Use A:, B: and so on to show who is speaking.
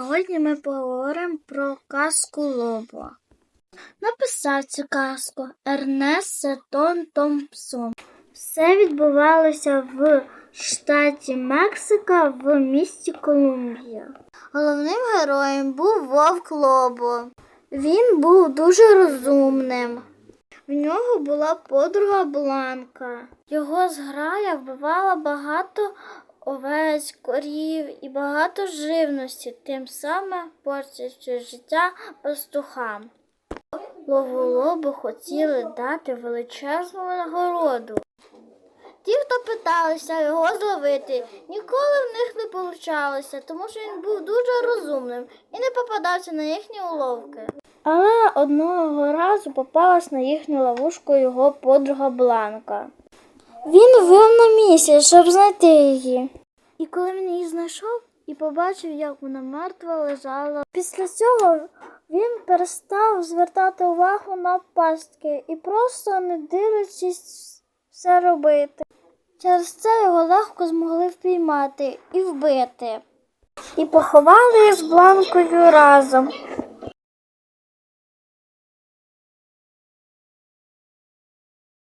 A: Сьогодні ми поговоримо про казку Лобо. Написав цю казку Ернест Сетон Томпсон. Все відбувалося в штаті Мексика в місті Колумбія. Головним героєм був Вовк Лобо. Він був дуже розумним. В нього була подруга Бланка. Його зграя вбивала багато овець, корів і багато живності, тим самим портячи життя пастухам. Ловолоби хотіли дати величезну нагороду. Ті, хто питалися його зловити, ніколи в них не получалося, тому що він був дуже розумним і не попадався на їхні уловки. Але одного разу попалась на їхню ловушку його подруга Бланка. Він вив на місяць, щоб знайти її. І коли він її знайшов і побачив, як вона мертва лежала, після цього він перестав звертати увагу на пастки і просто не дивлячись все робити. Через це його легко змогли впіймати і вбити. І поховали з бланкою разом.